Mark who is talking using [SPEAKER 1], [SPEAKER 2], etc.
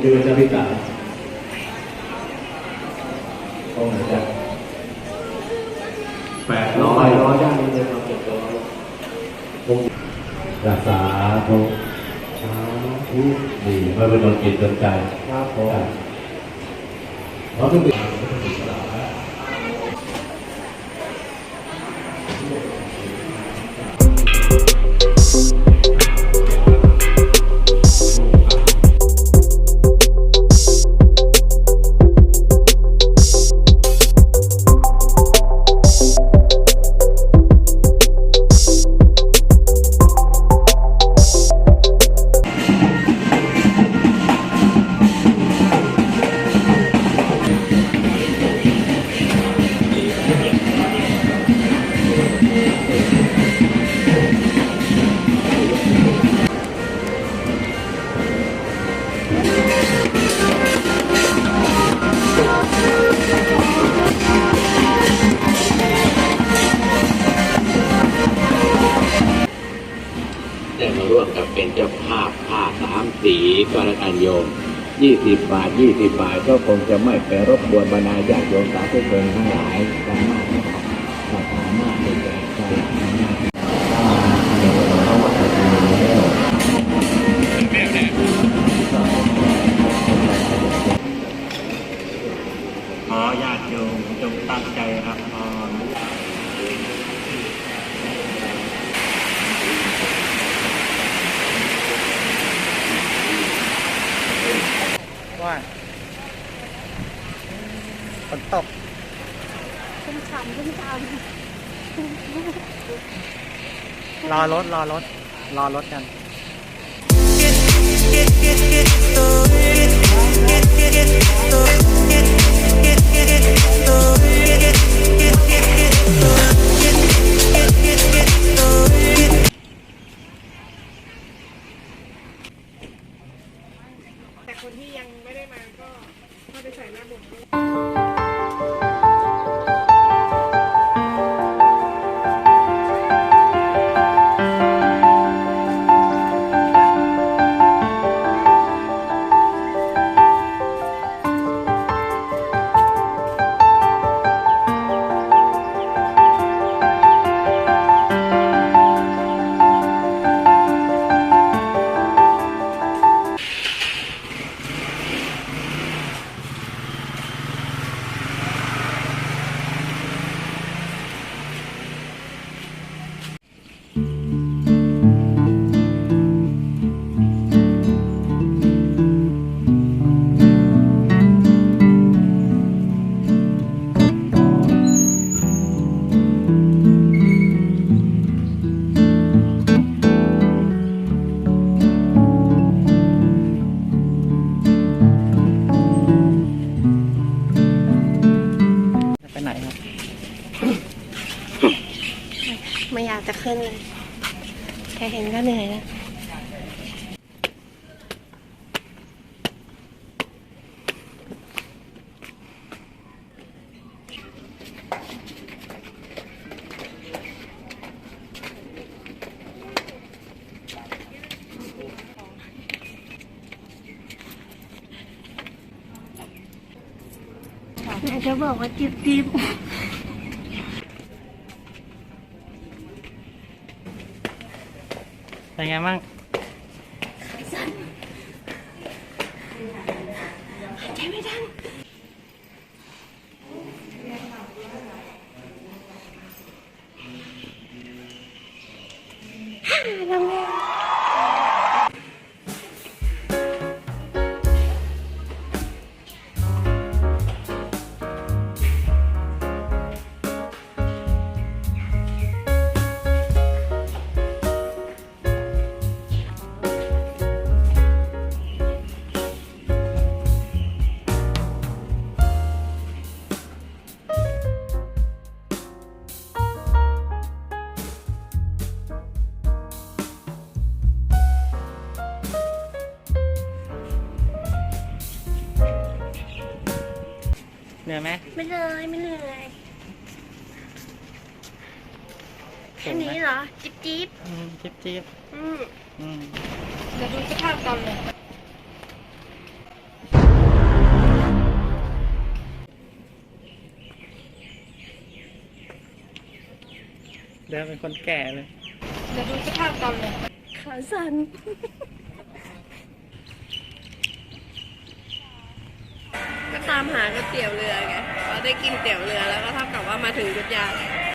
[SPEAKER 1] เจอจะพิจารตรงไหนจ๊ะแปด
[SPEAKER 2] ร้อ
[SPEAKER 1] ย
[SPEAKER 2] ร้อยได้เลยครับเจ็ดร้อยคง
[SPEAKER 1] รักษาทุก
[SPEAKER 2] เช้าทุก
[SPEAKER 1] ดีไม่เป็นคนจิตจนใจ
[SPEAKER 2] ครับผม
[SPEAKER 1] เพราะทุก
[SPEAKER 3] ปี มาร่วมกับเป็นเจ้าภาพผ้าสามสีก็แล้วกันโยมยี่สิบบาทยี่สิบบาทก็คงจะไม่ไปรบกวนบรรดาญาติโยมสาธุชนทั้งหลายสามารถนะครับสามารถที่จะใช้สามารถ
[SPEAKER 4] ขอญาติโยมจงตั้งใจรับพร ว่าฝนตก
[SPEAKER 5] ชุ่มฉ่ำชุ่มฉ่
[SPEAKER 4] รอรถ รอรถ รอรถกันำ
[SPEAKER 5] จะขึ้นเลยแค่เห็นก็เหนื่อยแล้วจะบอกว่าจิบจิบ
[SPEAKER 4] เป็นไงบ้าง
[SPEAKER 5] ใจไม่ทันฮ่าทำไง
[SPEAKER 4] เหนื่อยไหม
[SPEAKER 5] ไม่เลยไม่เหนื่อยแค่นี้เหรอ จิ๊บจิ๊บ
[SPEAKER 4] อืมจิ๊บจิ๊บ
[SPEAKER 5] อืม
[SPEAKER 4] อืม
[SPEAKER 5] เดี๋ยวดูสภาพตอนเลย
[SPEAKER 4] เดินเป็นคนแก่เลย
[SPEAKER 6] เดี๋ยวดูสภาพตอนลงขาสั่น ตามหาก๋วยเตี๋ยวเรือไงเราได้กินเตี๋ยวเรือแล้วก็เท่ากับว่ามาถึงยุทธยาแล้ว